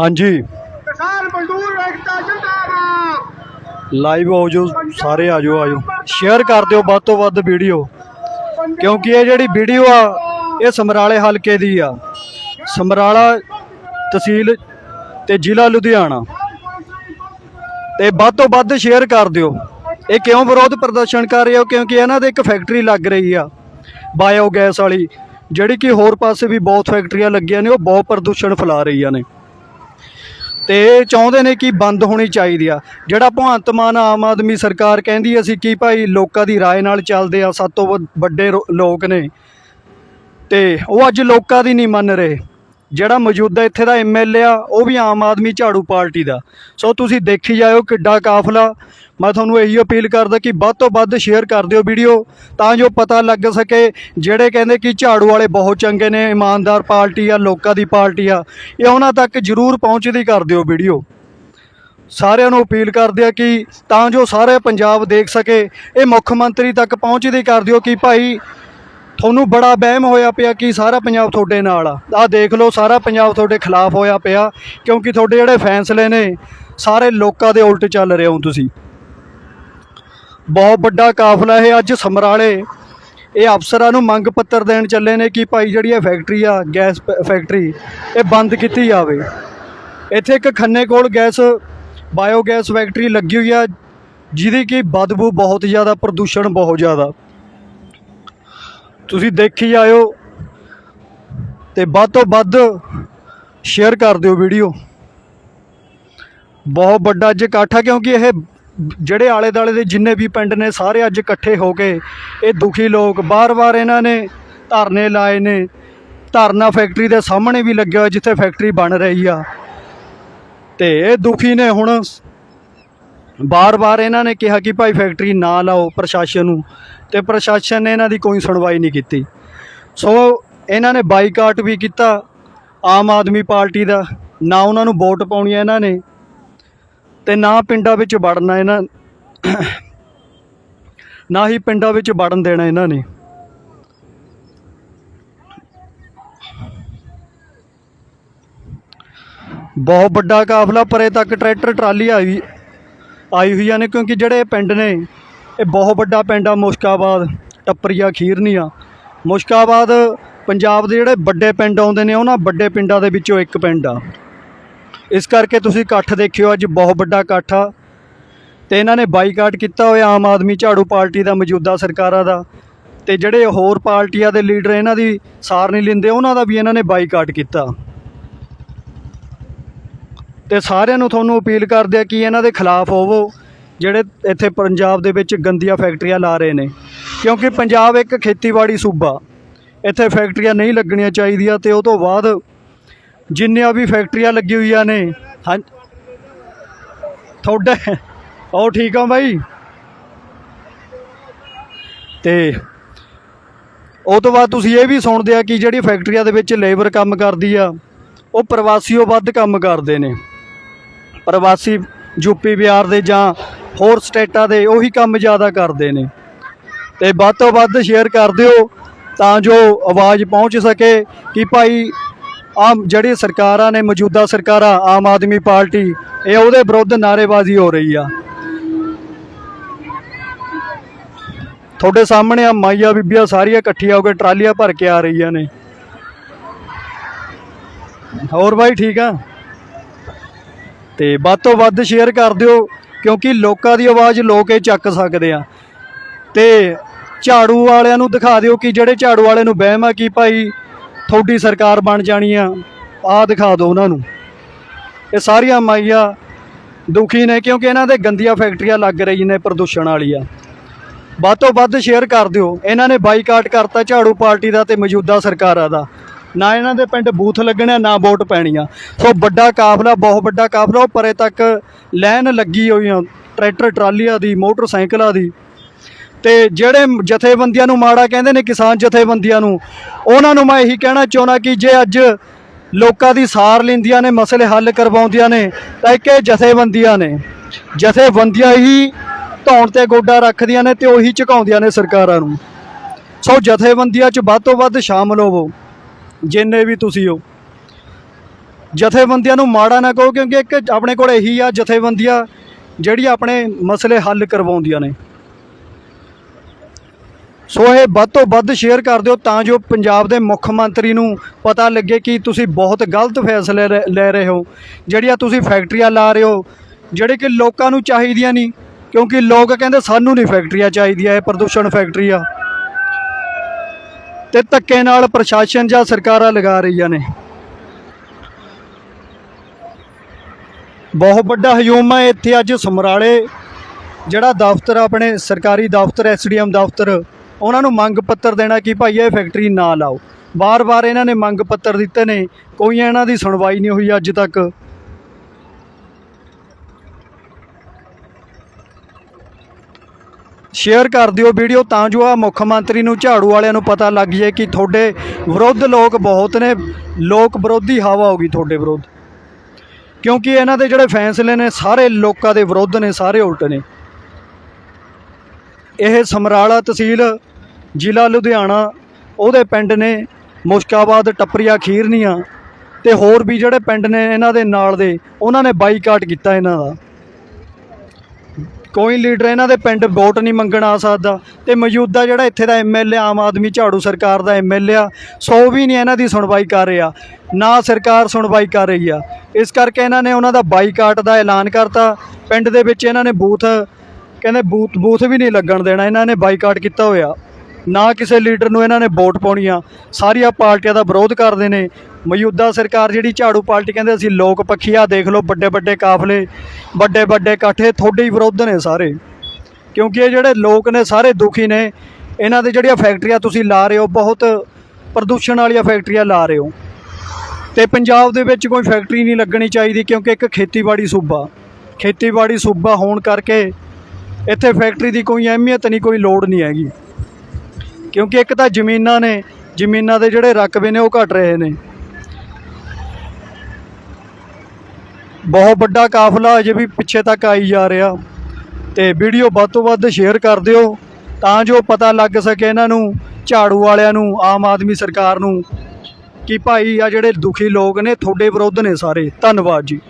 ਹਾਂਜੀ। ਕਿਸਾਨ ਮਜ਼ਦੂਰ ਏਕਤਾ ਜਿੰਦਾਬਾਦ। ਲਾਈਵ ਹੋ ਜੋ ਸਾਰੇ ਆ ਜਾਓ ਆ ਜਾਓ। ਸ਼ੇਅਰ ਕਰ ਦਿਓ ਵੱਧ ਤੋਂ ਵੱਧ ਵੀਡੀਓ। ਕਿਉਂਕਿ ਇਹ ਜਿਹੜੀ ਵੀਡੀਓ ਆ ਇਹ ਸਮਰਾਲੇ ਹਲਕੇ ਦੀ ਆ। ਸਮਰਾਲਾ ਤਹਿਸੀਲ ਤੇ ਜ਼ਿਲ੍ਹਾ ਲੁਧਿਆਣਾ। ਤੇ ਵੱਧ ਤੋਂ ਵੱਧ ਸ਼ੇਅਰ ਕਰ ਦਿਓ। ਇਹ ਕਿਉਂ ਵਿਰੋਧ ਪ੍ਰਦਰਸ਼ਨ ਕਰ ਰਹੇ ਹੋ? ਕਿਉਂਕਿ ਇਹਨਾਂ ਦੇ ਇੱਕ ਫੈਕਟਰੀ ਲੱਗ ਰਹੀ ਆ ਬਾਇਓਗੈਸ ਵਾਲੀ। ਜਿਹੜੀ ਕਿ ਹੋਰ ਪਾਸੇ ਵੀ ਬਹੁਤ ਫੈਕਟਰੀਆਂ ਲੱਗੀਆਂ ਨੇ ਉਹ ਬਹੁਤ ਪ੍ਰਦੂਸ਼ਣ ਫੈਲਾ ਰਹੀਆਂ ਨੇ। ਤੇ ਇਹ ਚਾਹੁੰਦੇ ਨੇ ਕਿ ਬੰਦ ਹੋਣੀ ਚਾਹੀਦੀ ਆ ਜਿਹੜਾ ਭਗਵੰਤ ਮਾਨ ਆਮ ਆਦਮੀ ਸਰਕਾਰ ਕਹਿੰਦੀ ਅਸੀਂ ਕੀ ਭਾਈ ਲੋਕਾਂ ਦੀ رائے ਨਾਲ ਚੱਲਦੇ ਆ ਸਭ ਤੋਂ ਵ- ਵੱਡੇ ਰੋ- ਲੋਕ ਨੇ ਤੇ ਉਹ ਅੱਜ ਲੋਕਾਂ ਦੀ ਨਹੀਂ ਮੰਨ ਰਹੇ ਜਿਹੜਾ ਮੌਜੂਦਾ ਇੱਥੇ ਦਾ ਐਮਐਲਏ ਆ, ਉਹ ਵੀ ਆਮ ਆਦਮੀ ਝਾੜੂ ਪਾਰਟੀ ਦਾ। ਸੋ ਤੁਸੀਂ ਦੇਖੀ ਜਾਇਓ ਕਿੱਡਾ ਕਾਫਲਾ। ਮੈਂ ਤੁਹਾਨੂੰ ਇਹੀ ਅਪੀਲ ਕਰਦਾ ਕਿ ਵੱਧ ਤੋਂ ਵੱਧ ਸ਼ੇਅਰ ਕਰ ਦਿਓ ਵੀਡੀਓ, ਤਾਂ ਜੋ ਪਤਾ ਲੱਗ ਸਕੇ ਜਿਹੜੇ ਕਹਿੰਦੇ ਕਿ ਝਾੜੂ ਵਾਲੇ ਬਹੁਤ ਚੰਗੇ ਨੇ, ਇਮਾਨਦਾਰ ਪਾਰਟੀ ਆ, ਲੋਕਾਂ ਦੀ ਪਾਰਟੀ ਆ, ਇਹ ਉਹਨਾਂ ਤੱਕ ਜ਼ਰੂਰ ਪਹੁੰਚਦੀ ਕਰ ਦਿਓ ਵੀਡੀਓ। ਸਾਰਿਆਂ ਨੂੰ ਅਪੀਲ ਕਰਦੇ ਆ ਕਿ ਤਾਂ ਜੋ ਸਾਰੇ ਪੰਜਾਬ ਦੇਖ ਸਕੇ, ਇਹ ਮੁੱਖ ਮੰਤਰੀ ਤੱਕ ਪਹੁੰਚਦੀ ਕਰ ਦਿਓ ਕਿ ਭਾਈ ਤੁਹਾਨੂੰ ਬੜਾ ਵਹਿਮ ਹੋਇਆ ਪਿਆ ਕਿ ਸਾਰਾ ਪੰਜਾਬ ਤੁਹਾਡੇ ਨਾਲ ਆ। ਆਹ ਦੇਖ ਲਓ, ਸਾਰਾ ਪੰਜਾਬ ਤੁਹਾਡੇ ਖਿਲਾਫ ਹੋਇਆ ਪਿਆ, ਕਿਉਂਕਿ ਤੁਹਾਡੇ ਜਿਹੜੇ ਫੈਸਲੇ ਨੇ, ਸਾਰੇ ਲੋਕਾਂ ਦੇ ਉਲਟ ਚੱਲ ਰਹੇ ਹੋ ਤੁਸੀਂ। ਬਹੁਤ ਵੱਡਾ ਕਾਫਲਾ ਇਹ ਅੱਜ ਸਮਰਾਲੇ। ਇਹ ਅਫਸਰਾਂ ਨੂੰ ਮੰਗ ਪੱਤਰ ਦੇਣ ਚੱਲੇ ਨੇ ਕਿ ਭਾਈ ਜਿਹੜੀ ਇਹ ਫੈਕਟਰੀ ਆ, ਗੈਸ ਪ- ਫੈਕਟਰੀ, ਇਹ ਬੰਦ ਕੀਤੀ ਜਾਵੇ। ਇੱਥੇ ਇੱਕ ਖੰਨੇ ਕੋਲ ਗੈਸ ਬਾਇਓ ਗੈਸ ਫੈਕਟਰੀ ਲੱਗੀ ਹੋਈ ਆ, ਜਿਹਦੀ ਕਿ ਬਦਬੂ ਬਹੁਤ ਜ਼ਿਆਦਾ, ਪ੍ਰਦੂਸ਼ਣ ਬਹੁਤ ਜ਼ਿਆਦਾ। ਤੁਸੀਂ ਦੇਖੀ ਜਾਇਓ ਤੇ ਵੱਧ ਤੋਂ ਵੱਧ ਸ਼ੇਅਰ ਕਰ ਦਿਓ ਵੀਡੀਓ ਬਹੁਤ ਵੱਡਾ ਅੱਜ ਇਕੱਠ ਹੈ ਕਿਉਂਕਿ ਇਹ ਜਿਹੜੇ ਆਲੇ ਦਾਲੇ ਦੇ ਜਿੰਨੇ ਵੀ ਪਿੰਡ ਨੇ ਸਾਰੇ ਅੱਜ ਇਕੱਠੇ ਹੋ ਕੇ ਇਹ ਦੁਖੀ ਲੋਕ ਬਾਰ-ਬਾਰ ਇਹਨਾਂ ਨੇ ਧਰਨੇ ਲਾਏ ਨੇ। ਧਰਨਾ ਫੈਕਟਰੀ ਦੇ ਸਾਹਮਣੇ ਵੀ ਲੱਗਿਆ ਹੋਇਆ ਜਿੱਥੇ ਫੈਕਟਰੀ ਬਣ ਰਹੀ ਆ। ਤੇ ਇਹ ਦੁਖੀ ਨੇ ਹੁਣ ਬਾਰ-ਬਾਰ ਇਹਨਾਂ ਨੇ ਕਿਹਾ ਕਿ ਭਾਈ ਫੈਕਟਰੀ ਨਾ ਲਾਓ ਪ੍ਰਸ਼ਾਸਨ ਨੂੰ ਤੇ ਪ੍ਰਸ਼ਾਸਨ ਨੇ ਇਹਨਾਂ ਦੀ ਕੋਈ ਸੁਣਵਾਈ ਨਹੀਂ ਕੀਤੀ। ਸੋ ਇਹਨਾਂ ਨੇ ਬਾਈਕਾਟ ਵੀ ਕੀਤਾ ਆਮ ਆਦਮੀ ਪਾਰਟੀ ਦਾ, ਨਾ ਉਹਨਾਂ ਨੂੰ ਵੋਟ ਪਾਉਣੀ ਇਹਨਾਂ ਨੇ ਤੇ ਨਾ ਪਿੰਡਾਂ ਵਿੱਚ ਵੜਨਾ ਇਹਨਾਂ ਨਾ ਹੀ ਪਿੰਡਾਂ ਵਿੱਚ ਵੜਨ ਦੇਣਾ ਇਹਨਾਂ ਨੇ। ਬਹੁਤ ਵੱਡਾ ਕਾਫਲਾ, ਪਰੇ ਤੱਕ ਟਰੈਕਟਰ, ਟਰਾਲੀ ਆਈ ਆਈ ਹੋਈਆਂ ਨੇ ਕਿਉਂਕਿ ਜਿਹੜੇ ਪਿੰਡ ਨੇ, ਇਹ ਬਹੁਤ ਵੱਡਾ ਪਿੰਡ ਆ ਮੁਸ਼ਕਾਬਾਦ, ਟੱਪਰੀਆ, ਖੀਰਨੀਆ। ਮੁਸ਼ਕਾਬਾਦ ਪੰਜਾਬ ਦੇ ਜਿਹੜੇ ਵੱਡੇ ਪਿੰਡ ਆਉਂਦੇ ਨੇ, ਉਹਨਾਂ ਵੱਡੇ ਪਿੰਡਾਂ ਦੇ ਵਿੱਚੋਂ ਇੱਕ ਪਿੰਡ ਆ। ਇਸ ਕਰਕੇ ਤੁਸੀਂ ਇਕੱਠ ਦੇਖਿਓ, ਅੱਜ ਬਹੁਤ ਵੱਡਾ ਇਕੱਠ ਆ। ਤੇ ਇਹਨਾਂ ਨੇ ਬਾਈਕਾਟ ਕੀਤਾ ਹੋਇਆ ਆਮ ਆਦਮੀ ਝਾੜੂ ਪਾਰਟੀ ਦਾ, ਮੌਜੂਦਾ ਸਰਕਾਰਾਂ ਦਾ। ਤੇ ਜਿਹੜੇ ਹੋਰ ਪਾਰਟੀਆਂ ਦੇ ਲੀਡਰ ਇਹਨਾਂ ਦੀ ਸਾਰ ਨਹੀਂ ਲੈਂਦੇ, ਉਹਨਾਂ ਦਾ ਵੀ ਇਹਨਾਂ ਨੇ ਬਾਈਕਾਟ ਕੀਤਾ। ਤੇ ਸਾਰਿਆਂ ਨੂੰ ਤੁਹਾਨੂੰ ਅਪੀਲ ਕਰਦੇ ਆ ਕਿ ਇਹਨਾਂ ਦੇ ਖਿਲਾਫ ਹੋਵੋ, ਜਿਹੜੇ ਇੱਥੇ ਪੰਜਾਬ ਦੇ ਵਿੱਚ ਗੰਦੀਆਂ ਫੈਕਟਰੀਆਂ ਲਾ ਰਹੇ ਨੇ। ਕਿਉਂਕਿ ਪੰਜਾਬ ਇੱਕ ਖੇਤੀਬਾੜੀ ਸੂਬਾ, ਇੱਥੇ ਫੈਕਟਰੀਆਂ ਨਹੀਂ ਲੱਗਣੀਆਂ ਚਾਹੀਦੀਆਂ ਤੇ ਉਹ ਤੋਂ ਬਾਅਦ ਜਿੰਨੀਆਂ ਵੀ ਫੈਕਟਰੀਆਂ ਲੱਗੀ ਹੋਈਆਂ ਨੇ, ਹਾਂ, ਤੁਹਾਡੇ, ਉਹ ਠੀਕ ਆ ਬਾਈ? ਤੇ ਉਹ ਤੋਂ ਬਾਅਦ ਤੁਸੀਂ ਇਹ ਵੀ ਸੁਣਦੇ ਆ ਕਿ ਜਿਹੜੀ ਫੈਕਟਰੀਆਂ ਦੇ ਵਿੱਚ ਲੇਬਰ ਕੰਮ ਕਰਦੀ ਆ, ਉਹ ਪ੍ਰਵਾਸੀਓ ਵੱਧ ਕੰਮ ਕਰਦੇ ਨੇ। ਪ੍ਰਵਾਸੀ ਯੂਪੀ ਬਿਹਾਰ ਦੇ ਜਾਂ ਹੋਰ ਸਟੇਟਾਂ ਦੇ ਉਹੀ ਕੰਮ ਜ਼ਿਆਦਾ ਕਰਦੇ ਨੇ। ਤੇ ਵੱਧ ਤੋਂ ਵੱਧ ਸ਼ੇਅਰ ਕਰ ਦਿਓ ਤਾਂ ਜੋ ਆਵਾਜ਼ ਪਹੁੰਚ ਸਕੇ ਕਿ ਭਾਈ ਆਮ ਜਿਹੜੀ ਸਰਕਾਰਾਂ ਨੇ, ਮੌਜੂਦਾ ਸਰਕਾਰਾਂ, ਆਮ ਆਦਮੀ ਪਾਰਟੀ, ਇਹ ਉਹਦੇ ਵਿਰੁੱਧ ਨਾਅਰੇਬਾਜ਼ੀ ਹੋ ਰਹੀ ਆ। ਤੁਹਾਡੇ ਸਾਹਮਣੇ ਆ ਮਾਈਆ ਬੀਬੀਆਂ ਸਾਰੀਆਂ ਇਕੱਠੀਆਂ ਹੋ ਕੇ ਟਰਾਲੀਆਂ ਭਰ ਕੇ ਆ ਰਹੀਆਂ ਨੇ। ਹੋਰ ਬਾਈ ਠੀਕ ਆ? ਤੇ ਵੱਧ ਤੋਂ ਵੱਧ ਸ਼ੇਅਰ ਕਰ ਦਿਓ, ਕਿਉਂਕਿ ਲੋਕਾਂ ਦੀ ਆਵਾਜ਼ ਲੋਕ ਇਹ ਚੱਕ ਸਕਦੇ ਆ। ਤੇ ਝਾੜੂ ਵਾਲਿਆਂ ਨੂੰ ਦਿਖਾ ਦਿਓ ਕਿ ਜਿਹੜੇ ਝਾੜੂ ਵਾਲੇ ਨੂੰ ਵਹਿਮ ਆ ਕਿ ਭਾਈ ਤੁਹਾਡੀ ਸਰਕਾਰ ਬਣ ਜਾਣੀ ਆ, ਆਹ ਦਿਖਾ ਦਿਓ ਉਹਨਾਂ ਨੂੰ। ਇਹ ਸਾਰੀਆਂ ਮਾਈਆਂ ਦੁਖੀ ਨੇ, ਕਿਉਂਕਿ ਇਹਨਾਂ ਦੇ ਗੰਦੀਆਂ ਫੈਕਟਰੀਆਂ ਲੱਗ ਰਹੀਆਂ ਨੇ ਪ੍ਰਦੂਸ਼ਣ ਵਾਲੀਆਂ ਵੱਧ ਤੋਂ ਵੱਧ ਸ਼ੇਅਰ ਕਰ ਦਿਓ। ਇਹਨਾਂ ਨੇ ਬਾਈਕਾਟ ਕਰਤਾ ਝਾੜੂ ਪਾਰਟੀ ਦਾ ਤੇ ਮੌਜੂਦਾ ਸਰਕਾਰਾਂ ਦਾ। ਨਾ ਇਹਨਾਂ ਦੇ ਪਿੰਡ ਬੂਥ ਲੱਗਣੇ, ਨਾ ਵੋਟ ਪੈਣੀਆਂ। ਸੋ ਵੱਡਾ ਕਾਫਲਾ, ਬਹੁਤ ਵੱਡਾ ਕਾਫਲਾ, ਉਹ ਪਰੇ ਤੱਕ ਲਾਈਨ ਲੱਗੀ ਹੋਈ ਆ, ਟਰੈਕਟਰ ਟਰਾਲੀਆਂ ਦੀ, ਮੋਟਰਸਾਈਕਲਾਂ ਦੀ। ਤੇ ਜਿਹੜੇ ਜਥੇਬੰਦੀਆਂ ਨੂੰ ਮਾੜਾ ਕਹਿੰਦੇ ਨੇ, ਕਿਸਾਨ ਜਥੇਬੰਦੀਆਂ ਨੂੰ, ਉਹਨਾਂ ਨੂੰ ਮੈਂ ਇਹੀ ਕਹਿਣਾ ਚਾਹੁੰਦਾ ਕਿ ਜੇ ਅੱਜ ਲੋਕਾਂ ਦੀ ਸਾਰ ਲੈਂਦੀਆਂ ਨੇ, ਮਸਲੇ ਹੱਲ ਕਰਵਾਉਂਦੀਆਂ ਨੇ, ਤਾਂ ਇੱਕ ਇਹ ਜਥੇਬੰਦੀਆਂ ਨੇ। ਜਥੇਬੰਦੀਆਂ ਹੀ ਧੌਣ ਤੇ ਗੋਡਾ ਰੱਖਦੀਆਂ ਨੇ ਤੇ ਉਹੀ ਝੁਕਾਉਂਦੀਆਂ ਨੇ ਸਰਕਾਰਾਂ ਨੂੰ। ਸੋ ਜਥੇਬੰਦੀਆਂ 'ਚ ਵੱਧ ਤੋਂ ਵੱਧ ਸ਼ਾਮਲ ਹੋਵੋ। ਜਿੰਨੇ ਵੀ ਤੁਸੀਂ ਹੋ। ਜਥੇਬੰਦੀਆਂ ਨੂੰ ਮਾੜਾ ਨਾ ਕਹੋ ਕਿਉਂਕਿ ਇੱਕ ਆਪਣੇ ਕੋਲ ਇਹੀ ਆ, ਜਥੇਬੰਦੀਆਂ ਜਿਹੜੀ ਆਪਣੇ ਮਸਲੇ ਹੱਲ ਕਰਵਾਉਂਦੀਆਂ ਨੇ। ਸੋ ਇਹ ਵੱਧ ਤੋਂ ਵੱਧ ਸ਼ੇਅਰ ਕਰ ਦਿਓ ਤਾਂ ਜੋ ਪੰਜਾਬ ਦੇ ਮੁੱਖ ਮੰਤਰੀ ਨੂੰ ਪਤਾ ਲੱਗੇ ਕਿ ਤੁਸੀਂ ਬਹੁਤ ਗਲਤ ਫੈਸਲੇ ਲੈ- ਲੈ ਰਹੇ ਹੋ। ਜਿਹੜੀਆਂ ਤੁਸੀਂ ਫੈਕਟਰੀਆਂ ਲਾ ਰਹੇ ਹੋ, ਜਿਹੜੇ ਕਿ ਲੋਕਾਂ ਨੂੰ ਚਾਹੀਦੀਆਂ ਨਹੀਂ, ਕਿਉਂਕਿ ਲੋਕ ਕਹਿੰਦੇ ਸਾਨੂੰ ਨਹੀਂ ਫੈਕਟਰੀਆਂ ਚਾਹੀਦੀਆਂ, ਇਹ ਪ੍ਰਦੂਸ਼ਣ ਫੈਕਟਰੀ ਆ। ਤੇ ਧੱਕੇ ਨਾਲ ਪ੍ਰਸ਼ਾਸਨ ਜਾਂ ਸਰਕਾਰਾਂ ਲਗਾ ਰਹੀਆਂ ਨੇ। ਬਹੁਤ ਵੱਡਾ ਹਜੂਮ ਹੈ ਇੱਥੇ ਅੱਜ ਸਮਰਾਲੇ, ਜਿਹੜਾ ਦਫ਼ਤਰ ਆਪਣੇ ਸਰਕਾਰੀ ਦਫ਼ਤਰ, ਐਸਡੀਐਮ ਦਫ਼ਤਰ, ਉਹਨਾਂ ਨੂੰ ਮੰਗ ਪੱਤਰ ਦੇਣਾ ਕਿ ਭਾਈ ਇਹ ਫੈਕਟਰੀ ਨਾ ਲਾਓ। ਬਾਰ-ਬਾਰ ਇਹਨਾਂ ਨੇ ਮੰਗ ਪੱਤਰ ਦਿੱਤੇ ਨੇ, ਕੋਈ ਇਹਨਾਂ ਦੀ ਸੁਣਵਾਈ ਨਹੀਂ ਹੋਈ ਅੱਜ ਤੱਕ। ਸ਼ੇਅਰ ਕਰ ਦਿਓ ਵੀਡੀਓ ਤਾਂ ਜੋ ਆ ਮੁੱਖ ਮੰਤਰੀ ਨੂੰ ਝਾੜੂ ਵਾਲਿਆਂ ਨੂੰ ਪਤਾ ਲੱਗ ਜਾਏ ਕਿ ਤੁਹਾਡੇ ਵਿਰੁੱਧ ਲੋਕ ਬਹੁਤ ਨੇ, ਲੋਕ ਵਿਰੋਧੀ ਹਵਾ ਹੋ ਗਈ ਤੁਹਾਡੇ ਵਿਰੁੱਧ। ਕਿਉਂਕਿ ਇਹਨਾਂ ਦੇ ਜਿਹੜੇ ਫੈਸਲੇ ਨੇ, ਸਾਰੇ ਲੋਕਾਂ ਦੇ ਵਿਰੁੱਧ ਨੇ, ਸਾਰੇ ਉਲਟ ਨੇ। ਇਹ ਸਮਰਾਲਾ ਤਹਿਸੀਲ ਜ਼ਿਲ੍ਹਾ ਲੁਧਿਆਣਾ, ਉਹਦੇ ਪਿੰਡ ਨੇ ਮੁਸ਼ਕਾਬਾਦ ਟੱਪਰੀਆਂ ਖੀਰਨੀਆਂ ਤੇ ਹੋਰ ਵੀ ਜਿਹੜੇ ਪਿੰਡ ਨੇ ਇਹਨਾਂ ਦੇ ਨਾਲ ਦੇ, ਉਹਨਾਂ ਨੇ ਬਾਈਕਾਟ ਕੀਤਾ ਇਹਨਾਂ ਦਾ। ਕੋਈ ਲੀਡਰ ਇਹਨਾਂ ਦੇ ਪਿੰਡ ਵੋਟ ਨਹੀਂ ਮੰਗਣ ਆ ਸਕਦਾ ਤੇ ਮੌਜੂਦਾ ਜਿਹੜਾ ਇੱਥੇ ਦਾ ਐਮਐਲਏ ਆਮ ਆਦਮੀ ਝਾੜੂ ਸਰਕਾਰ ਦਾ ਐਮਐਲਏ ਆ, ਸੋ ਵੀ ਨਹੀਂ ਇਹਨਾਂ ਦੀ ਸੁਣਵਾਈ ਕਰ ਰਿਹਾ, ਨਾ ਸਰਕਾਰ ਸੁਣਵਾਈ ਕਰ ਰਹੀ ਆ। ਇਸ ਕਰਕੇ ਇਹਨਾਂ ਨੇ ਉਹਨਾਂ ਦਾ ਬਾਈਕਾਟ ਦਾ ਐਲਾਨ ਕਰਤਾ, ਪਿੰਡ ਦੇ ਵਿੱਚ ਇਹਨਾਂ ਨੇ ਬੂਥ, ਕਹਿੰਦੇ ਬੂਥ ਬੂਥ ਵੀ ਨਹੀਂ ਲੱਗਣ ਦੇਣਾ, ਇਹਨਾਂ ਨੇ ਬਾਈਕਾਟ ਕੀਤਾ ਹੋਇਆ। ਨਾ ਕਿਸੇ ਲੀਡਰ ਨੂੰ ਇਹਨਾਂ ਨੇ ਵੋਟ ਪਾਉਣੀਆਂ ਸਾਰੀਆਂ ਪਾਰਟੀਆਂ ਦਾ ਵਿਰੋਧ ਕਰਦੇ ਨੇ ਮੌਜੂਦਾ ਸਰਕਾਰ ਜਿਹੜੀ ਝਾੜੂ ਪਾਰਟੀ ਕਹਿੰਦੇ ਅਸੀਂ ਲੋਕ ਪੱਖੀ ਆ, ਦੇਖ ਲਓ ਵੱਡੇ ਵੱਡੇ ਕਾਫਲੇ, ਵੱਡੇ ਵੱਡੇ ਇਕੱਠੇ, ਤੁਹਾਡੇ ਹੀ ਵਿਰੋਧ ਨੇ ਸਾਰੇ। ਕਿਉਂਕਿ ਇਹ ਜਿਹੜੇ ਲੋਕ ਨੇ, ਸਾਰੇ ਦੁਖੀ ਨੇ, ਇਹਨਾਂ ਦੇ ਜਿਹੜੀਆਂ ਫੈਕਟਰੀਆਂ ਤੁਸੀਂ ਲਾ ਰਹੇ ਹੋ, ਬਹੁਤ ਪ੍ਰਦੂਸ਼ਣ ਵਾਲੀਆਂ ਫੈਕਟਰੀਆਂ ਲਾ ਰਹੇ ਹੋ। ਤੇ ਪੰਜਾਬ ਦੇ ਵਿੱਚ ਕੋਈ ਫੈਕਟਰੀ ਨਹੀਂ ਲੱਗਣੀ ਚਾਹੀਦੀ, ਕਿਉਂਕਿ ਇੱਕ ਖੇਤੀਬਾੜੀ ਸੂਬਾ। ਖੇਤੀਬਾੜੀ ਸੂਬਾ ਹੋਣ ਕਰਕੇ ਇੱਥੇ ਫੈਕਟਰੀ ਦੀ ਕੋਈ ਅਹਿਮੀਅਤ ਨਹੀਂ, ਕੋਈ ਲੋੜ ਨਹੀਂ ਹੈਗੀ। ਕਿਉਂਕਿ ਇੱਕ ਤਾਂ ਜ਼ਮੀਨਾਂ ਨੇ, ਜ਼ਮੀਨਾਂ ਦੇ ਜਿਹੜੇ ਰਕਬੇ ਨੇ, ਉਹ ਘਟ ਰਹੇ ਨੇ। ਬਹੁਤ ਵੱਡਾ ਕਾਫਲਾ ਅਜੇ ਵੀ ਪਿੱਛੇ ਤੱਕ ਆਈ ਜਾ ਰਿਹਾ ਤੇ ਵੀਡੀਓ ਵੱਧ ਤੋਂ ਵੱਧ ਸ਼ੇਅਰ ਕਰ ਦਿਓ ਤਾਂ ਜੋ ਪਤਾ ਲੱਗ ਸਕੇ ਇਹਨਾਂ ਨੂੰ, ਝਾੜੂ ਵਾਲਿਆਂ ਨੂੰ, ਆਮ ਆਦਮੀ ਸਰਕਾਰ ਨੂੰ ਕਿ ਭਾਈ ਆ ਜਿਹੜੇ ਦੁਖੀ ਲੋਕ ਨੇ, ਤੁਹਾਡੇ ਵਿਰੁੱਧ ਨੇ ਸਾਰੇ। ਧੰਨਵਾਦ ਜੀ।